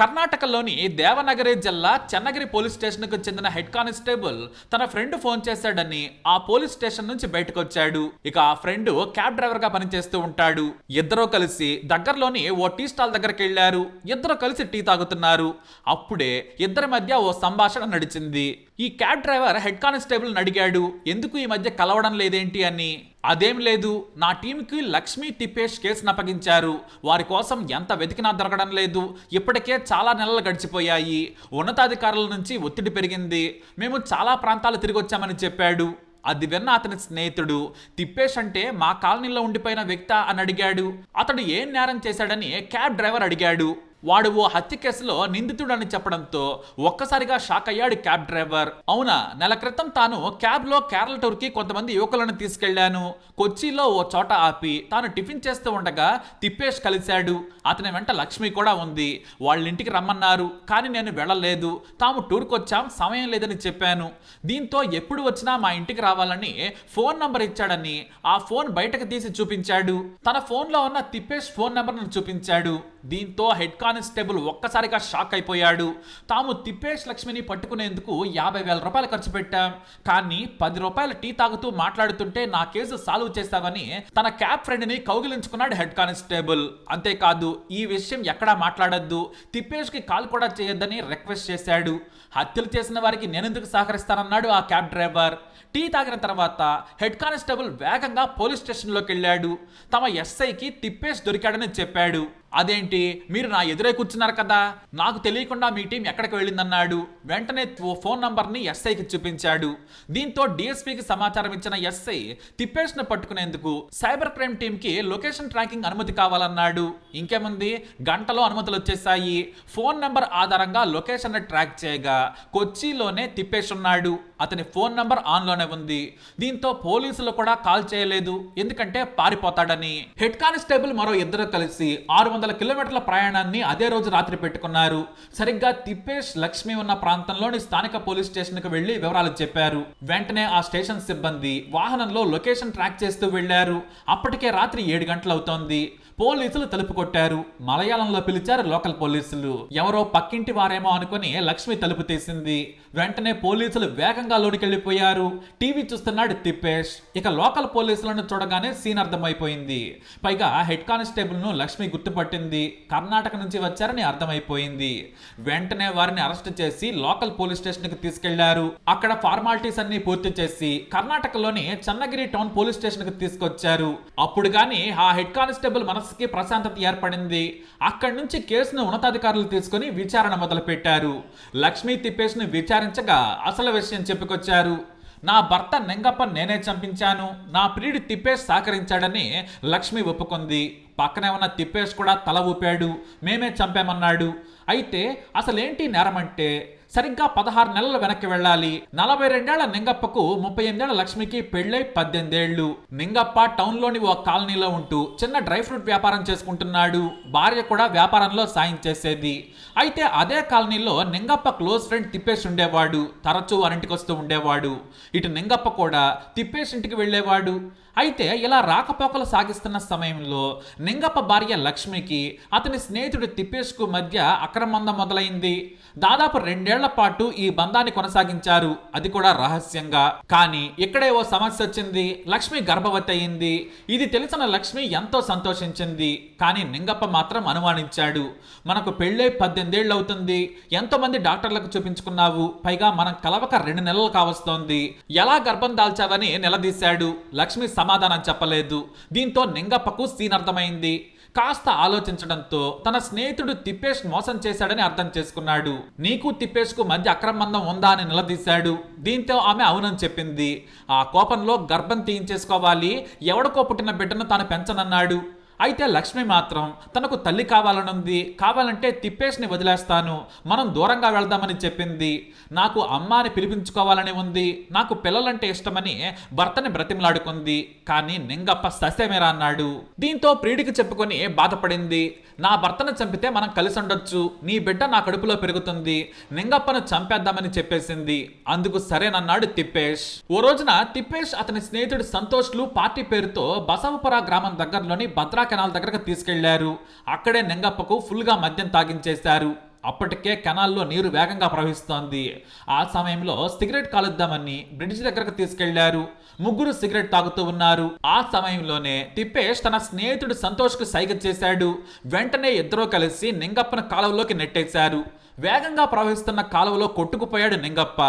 కర్ణాటకలోని దేవనగరి జిల్లా చెన్నగిరి పోలీస్ స్టేషన్కు చెందిన హెడ్ కానిస్టేబుల్ తన ఫ్రెండ్ ఫోన్ చేశాడని ఆ పోలీస్ స్టేషన్ నుంచి బయటకు వచ్చాడు ఇక ఆ ఫ్రెండ్ క్యాబ్ డ్రైవర్గా పనిచేస్తూ ఉంటాడు. ఇద్దరూ కలిసి దగ్గరలోని ఓ టీ స్టాల్ దగ్గరికి వెళ్ళారు ఇద్దరు కలిసి టీ తాగుతున్నారు. అప్పుడే ఇద్దరి మధ్య ఓ సంభాషణ నడిచింది. ఈ క్యాబ్ డ్రైవర్ హెడ్ కానిస్టేబుల్ అడిగాడు ఎందుకు ఈ మధ్య కలవడం లేదేంటి అని? అదేం లేదు. నా టీంకి లక్ష్మీ తిప్పేష్ కేసును అప్పగించారు వారి కోసం ఎంత వెతికినా దొరకడం లేదు. ఇప్పటికే చాలా నెలలు గడిచిపోయాయి. ఉన్నతాధికారుల నుంచి ఒత్తిడి పెరిగింది. మేము చాలా ప్రాంతాలు తిరిగి వచ్చామని చెప్పాడు. అది విన్న అతని స్నేహితుడు. తిప్పేష్ అంటే మా కాలనీలో ఉండిపోయిన వ్యక్త అని అడిగాడు. అతడు ఏం నేరం చేశాడని క్యాబ్ డ్రైవర్ అడిగాడు. వాడు ఓ హత్య కేసులో నిందితుడని చెప్పడంతో ఒక్కసారిగా షాక్ అయ్యాడు క్యాబ్ డ్రైవర్. అవునా నెల క్రితం తాను క్యాబ్లో కేరళ టూర్కి కొంతమంది యువకులను తీసుకెళ్ళాను కొచ్చిలో ఓ చోట ఆపి తాను టిఫిన్ చేస్తూ ఉండగా తిప్పేష్ కలిశాడు. అతని వెంట లక్ష్మి కూడా ఉంది. వాళ్ళ ఇంటికి రమ్మన్నారు కానీ నేను వెళ్ళలేదు. తాము టూర్కి వచ్చాం సమయం లేదని చెప్పాను. దీంతో ఎప్పుడు వచ్చినా మా ఇంటికి రావాలని ఫోన్ నంబర్ ఇచ్చాడని ఆ ఫోన్ బయటకు తీసి చూపించాడు. తన ఫోన్లో ఉన్న తిప్పేష్ ఫోన్ నంబర్ను చూపించాడు. దీంతో హెడ్ కానిస్టేబుల్ ఒక్కసారిగా షాక్ అయిపోయాడు. తాము తిప్పేష్ లక్ష్మిని పట్టుకునేందుకు యాభై వేల రూపాయలు ఖర్చు పెట్టాం. కానీ పది రూపాయల టీ తాగుతూ మాట్లాడుతుంటే నా కేసు సాల్వ్ చేస్తావని తన క్యాబ్ ఫ్రెండ్ని కౌగిలించుకున్నాడు హెడ్ కానిస్టేబుల్. అంతేకాదు ఈ విషయం ఎక్కడా మాట్లాడొద్దు. తిప్పేష్కి కాల్ కూడా చేయొద్దని రిక్వెస్ట్ చేశాడు. హత్యలు చేసిన వారికి నేనెందుకు సహకరిస్తానన్నాడు ఆ క్యాబ్ డ్రైవర్. టీ తాగిన తర్వాత హెడ్ కానిస్టేబుల్ వేగంగా పోలీస్ స్టేషన్లోకి వెళ్ళాడు. తమ ఎస్ఐకి తిప్పేష్ దొరికాడని చెప్పాడు. అదేంటి? మీరు నా ఎదురే కూర్చున్నారు కదా? నాకు తెలియకుండా మీ టీం ఎక్కడికి వెళ్ళిందన్నాడు. వెంటనే ఫోన్ నంబర్ని ఎస్ఐకి చూపించాడు. దీంతో డిఎస్పీకి సమాచారం ఇచ్చిన ఎస్ఐ తిప్పేష్ను పట్టుకునేందుకు సైబర్ క్రైమ్ టీంకి లొకేషన్ ట్రాకింగ్ అనుమతి కావాలన్నాడు. ఇంకేముంది? గంటలో అనుమతులు వచ్చేసాయి. ఫోన్ నంబర్ ఆధారంగా లొకేషన్ ట్రాక్ చేయగా కొచ్చిలోనే తిప్పేష్ ఉన్నాడు అతని ఫోన్ నంబర్ ఆన్లోనే ఉంది. దీంతో పోలీసులు కూడా కాల్ చేయలేదు. ఎందుకంటే పారిపోతాడని. హెడ్ కానిస్టేబుల్ మరో ఇద్దరు కలిసి ఆరు వందల కిలోమీటర్ల ప్రయాణాన్ని అదే రోజు రాత్రి పెట్టుకున్నారు. సరిగ్గా తిప్పేష్ లక్ష్మి ఉన్న ప్రాంతంలోని స్థానిక పోలీస్ స్టేషన్కి వెళ్ళి వివరాలు చెప్పారు. వెంటనే ఆ స్టేషన్ సిబ్బంది వాహనంలో లొకేషన్ ట్రాక్ చేస్తూ వెళ్ళారు అప్పటికే రాత్రి ఏడు గంటలవుతోంది. పోలీసులు తలుపు కొట్టారు. మలయాళంలో పిలిచారు లోకల్ పోలీసులు. ఎవరో పక్కింటి వారేమో అనుకుని లక్ష్మి తలుపు తీసింది. వెంటనే పోలీసులు వేగంగా లోనికెళ్ళిపోయారు టీవీ చూస్తున్నాడు తిప్పేష్. ఇక లోకల్ పోలీసులను చూడగానే సీన్ అర్థమైపోయింది. పైగా హెడ్ కానిస్టేబుల్ను లక్ష్మి గుర్తుపట్టింది. కర్ణాటక నుంచి వచ్చారని అర్థమైపోయింది. వెంటనే వారిని అరెస్ట్ చేసి లోకల్ పోలీస్ స్టేషన్కి తీసుకెళ్ళారు. అక్కడ ఫార్మాలిటీస్ అన్ని పూర్తి చేసి కర్ణాటకలోని చన్నగిరి టౌన్ పోలీస్ స్టేషన్కి తీసుకొచ్చారు. అప్పుడు గాని ఆ హెడ్ కానిస్టేబుల్ మనసుకి ప్రశాంతత ఏర్పడింది. అక్కడి నుంచి కేసును ఉన్నతాధికారులు తీసుకుని విచారణ మొదలు పెట్టారు లక్ష్మీ తిప్పేష్ను విచారించగా అసలు విషయం చెప్పుకొచ్చారు. నా భర్త నెంగప్ప నేనే చంపించాను. నా ప్రియుడి తిప్పేష్ సహకరించాడని లక్ష్మి ఒప్పుకుంది. పక్కనే ఉన్న తిప్పేష్ కూడా తల ఊపాడు. మేమే చంపామన్నాడు. అయితే అసలేంటి నేరమంటే సరిగ్గా పదహారు నెలలు వెనక్కి వెళ్ళాలి. నలభై రెండేళ్ళ నింగప్పకు ముప్పై ఎనిమిదేళ్ళ లక్ష్మికి పెళ్ళై పద్దెనిమిదేళ్ళు. నింగప్ప టౌన్లోని ఓ కాలనీలో ఉంటూ చిన్న డ్రై ఫ్రూట్ వ్యాపారం చేసుకుంటున్నాడు. భార్య కూడా వ్యాపారంలో సాయం చేసేది. అయితే అదే కాలనీలో నింగప్ప క్లోజ్ ఫ్రెండ్ తిప్పేసి ఉండేవాడు. తరచూ వారింటికి వస్తూ ఉండేవాడు. ఇటు నింగప్ప కూడా తిప్పేసి ఇంటికి వెళ్ళేవాడు. అయితే ఇలా రాకపోకలు సాగిస్తున్న సమయంలో నింగప్ప భార్య లక్ష్మికి అతని స్నేహితుడు తిప్పేష్కు మధ్య అక్రమందం మొదలైంది. దాదాపు రెండేళ్ళ పాటు ఈ బంధాన్ని కొనసాగించారు. అది కూడా రహస్యంగా. కానీ ఇక్కడే ఓ సమస్య వచ్చింది. లక్ష్మి గర్భవతి అయింది. ఇది తెలిసిన లక్ష్మి ఎంతో సంతోషించింది. కానీ నింగప్ప మాత్రం అనుమానించాడు. మనకు పెళ్ళై పద్దెనిమిదేళ్ళు అవుతుంది. ఎంతో మంది డాక్టర్లకు చూపించుకున్నావు. పైగా మనం కలవక రెండు నెలలు కావస్తోంది. ఎలా గర్భం దాల్చావని నిలదీశాడు. లక్ష్మి సమాధానం చెప్పలేదు. దీంతో నింగప్పకు సీన్ అర్థమైంది కాస్త ఆలోచించడంతో తన స్నేహితుడు తిప్పేష్ మోసం చేశాడని అర్థం చేసుకున్నాడు. నీకు తిప్పేష్కు మధ్య అక్రమందం ఉందా అని నిలదీశాడు. దీంతో ఆమె అవునని చెప్పింది. ఆ కోపంలో గర్భం తీయించేసుకోవాలి. ఎవడికో పుట్టిన బిడ్డను తాను పెంచనన్నాడు. అయితే లక్ష్మి మాత్రం తనకు తల్లి కావాలనుంది కావాలంటే తిప్పేష్ని వదిలేస్తాను మనం దూరంగా వెళ్దామని చెప్పింది. నాకు అమ్మ అని పిలిపించుకోవాలని ఉంది నాకు పిల్లలంటే ఇష్టమని భర్తని బ్రతిమలాడుకుంది కానీ నింగప్ప ససేమేరా అన్నాడు. దీంతో ప్రియుడికి చెప్పుకొని బాధపడింది. నా భర్తను చంపితే మనం కలిసి ఉండొచ్చు నీ బిడ్డ నా కడుపులో పెరుగుతుంది నింగప్పను చంపేద్దామని చెప్పేసింది. అందుకు సరేనన్నాడు తిప్పేష్. ఓ రోజున తిప్పేష్ అతని స్నేహితుడు సంతోష్లు పార్టీ పేరుతో బసవపుర గ్రామం దగ్గరలోని భద్రా కెనాల్ దగ్గరకు తీసుకెళ్ళారు. అక్కడే నింగప్పకు ఫుల్గా మద్యం తాగించేశారు. అప్పటికే కెనాల్లో నీరు వేగంగా ప్రవహిస్తోంది. ఆ సమయంలో సిగరెట్ కాలుద్దామని బ్రిడ్జ్ దగ్గరకు తీసుకెళ్ళారు. ముగ్గురు సిగరెట్ తాగుతూ ఉన్నారు. ఆ సమయంలోనే తిప్పేష్ తన స్నేహితుడు సంతోష్కు సైగ చేశాడు. వెంటనే ఇద్దరూ కలిసి నింగప్పను కాలువలోకి నెట్టేశారు. వేగంగా ప్రవహిస్తున్న కాలువలో కొట్టుకుపోయాడు నింగప్ప.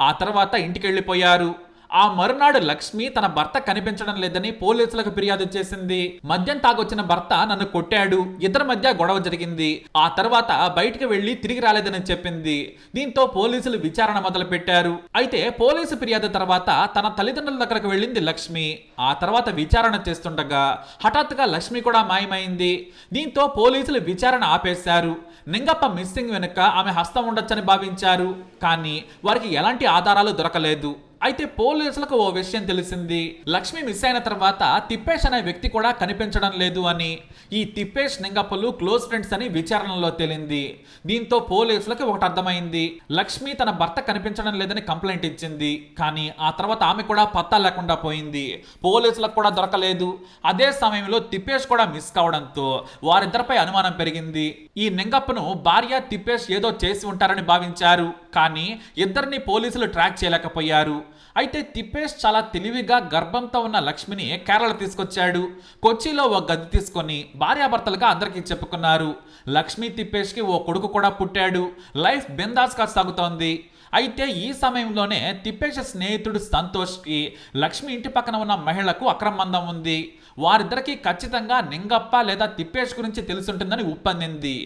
ఆ తర్వాత ఇంటికి వెళ్ళిపోయారు ఆ మరునాడు లక్ష్మి తన భర్త కనిపించడం లేదని పోలీసులకు ఫిర్యాదు చేసింది. మద్యం తాగొచ్చిన భర్త నన్ను కొట్టాడు. ఇద్దరి మధ్య గొడవ జరిగింది. ఆ తర్వాత బయటికి వెళ్ళి తిరిగి రాలేదని చెప్పింది. దీంతో పోలీసులు విచారణ మొదలు పెట్టారు అయితే పోలీసు ఫిర్యాదు తర్వాత తన తల్లిదండ్రుల దగ్గరకు వెళ్ళింది లక్ష్మి. ఆ తర్వాత విచారణ చేస్తుండగా హఠాత్తుగా లక్ష్మి కూడా మాయమైంది. దీంతో పోలీసులు విచారణ ఆపేశారు. నింగప్ప మిస్సింగ్ వెనుక ఆమె హస్తం ఉండొచ్చని భావించారు. కానీ వారికి ఎలాంటి ఆధారాలు దొరకలేదు. అయితే పోలీసులకు ఓ విషయం తెలిసింది. లక్ష్మి మిస్ అయిన తర్వాత తిప్పేష్ అనే వ్యక్తి కూడా కనిపించడం లేదు అని. ఈ తిప్పేష్ నింగప్పలు క్లోజ్ ఫ్రెండ్స్ అని విచారణలో తేలింది. దీంతో పోలీసులకు ఒకటి అర్థమైంది. లక్ష్మి తన భర్త కనిపించడం లేదని కంప్లైంట్ ఇచ్చింది. కానీ ఆ తర్వాత ఆమె కూడా పత్తా లేకుండా పోయింది. పోలీసులకు కూడా దొరకలేదు. అదే సమయంలో తిప్పేష్ కూడా మిస్ కావడంతో వారిద్దరిపై అనుమానం పెరిగింది. ఈ నింగప్పను భార్య తిప్పేష్ ఏదో చేసి ఉంటారని భావించారు. కానీ ఇద్దరిని పోలీసులు ట్రాక్ చేయలేకపోయారు. అయితే తిప్పేష్ చాలా తెలివిగా గర్భంతో ఉన్న లక్ష్మిని కేరళ తీసుకొచ్చాడు. కొచ్చిలో ఓ గది తీసుకొని భార్యాభర్తలుగా అందరికీ చెప్పుకున్నారు. లక్ష్మి తిప్పేష్కి ఓ కొడుకు కూడా పుట్టాడు. లైఫ్ బిందాస్గా సాగుతోంది. అయితే ఈ సమయంలోనే తిప్పేష్ స్నేహితుడు సంతోష్కి లక్ష్మి ఇంటి పక్కన ఉన్న మహిళకు అక్రమందం ఉంది. వారిద్దరికీ ఖచ్చితంగా నింగప్ప లేదా తిప్పేష్ గురించి తెలుసుంటుందని ఉప్పందింది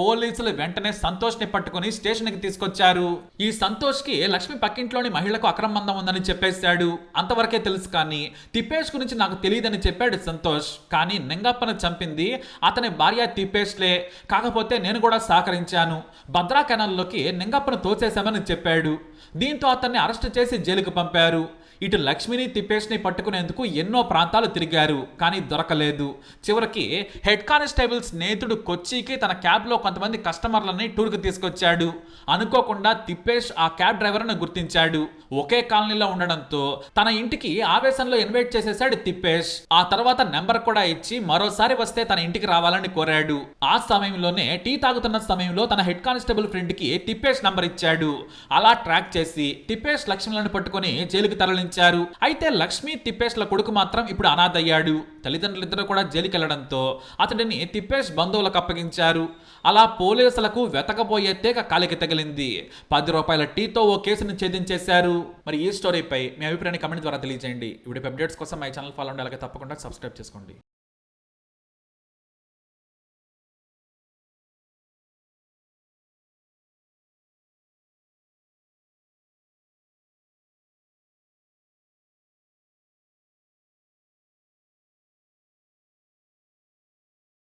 పోలీసులు వెంటనే సంతోష్ని పట్టుకుని స్టేషన్కి తీసుకొచ్చారు. ఈ సంతోష్కి లక్ష్మి పక్కింట్లోని మహిళకు అక్రమందం ఉందని చెప్పేశాడు. అంతవరకే తెలుసు కానీ తిప్పేష్ గురించి నాకు తెలియదని చెప్పాడు సంతోష్. కానీ నింగప్పను చంపింది అతని భార్య తిప్పేష్లే. కాకపోతే నేను కూడా సహకరించాను. భద్రా కెనాల్లోకి నింగప్పను తోచేశామని చెప్పాడు. దీంతో అతన్ని అరెస్ట్ చేసి జైలుకు పంపారు. ఇటు లక్ష్మిని తిప్పేష్ని పట్టుకునేందుకు ఎన్నో ప్రాంతాలు తిరిగారు కానీ దొరకలేదు. చివరికి హెడ్ కానిస్టేబుల్ స్నేహితుడు కొచ్చికి తన క్యాబ్లో కొంతమంది కస్టమర్లని టూర్కి తీసుకొచ్చాడు. అనుకోకుండా తిప్పేష్ ఆ క్యాబ్ డ్రైవర్ను గుర్తించాడు. ఒకే కాలనీలో ఉండడంతో తన ఇంటికి ఆవేశంలో ఇన్వైట్ చేసేశాడు తిప్పేష్. ఆ తర్వాత నెంబర్ కూడా ఇచ్చి మరోసారి వస్తే తన ఇంటికి రావాలని కోరాడు. ఆ సమయంలోనే టీ తాగుతున్న సమయంలో తన హెడ్ కానిస్టేబుల్ ఫ్రెండ్కి తిప్పేష్ నంబర్ ఇచ్చాడు. అలా ట్రాక్ చేసి తిప్పేష్ లక్ష్మిలను పట్టుకొని జైలుకి మరణించారు అయితే లక్ష్మీ తిప్పేష్ల కొడుకు మాత్రం ఇప్పుడు అనాథయ్యాడు. తల్లిదండ్రులిద్దరూ కూడా జైలుకెళ్ళడంతో అతడిని తిప్పేష్ బంధువులకు అప్పగించారు. అలా పోలీసులకు వెతకపోయే తీగ కాలికి తగిలింది. పది రూపాయల టీతో ఓ కేసును ఛేదించేశారు. మరి ఈ స్టోరీపై మీ అభిప్రాయాన్ని కమెంట్ ద్వారా తెలియజేయండి. ఇప్పుడు అప్డేట్స్ కోసం మై ఛానల్ ఫాలో ఉండాలి అలాగే తప్పకుండా సబ్స్క్రైబ్ చేసుకోండి.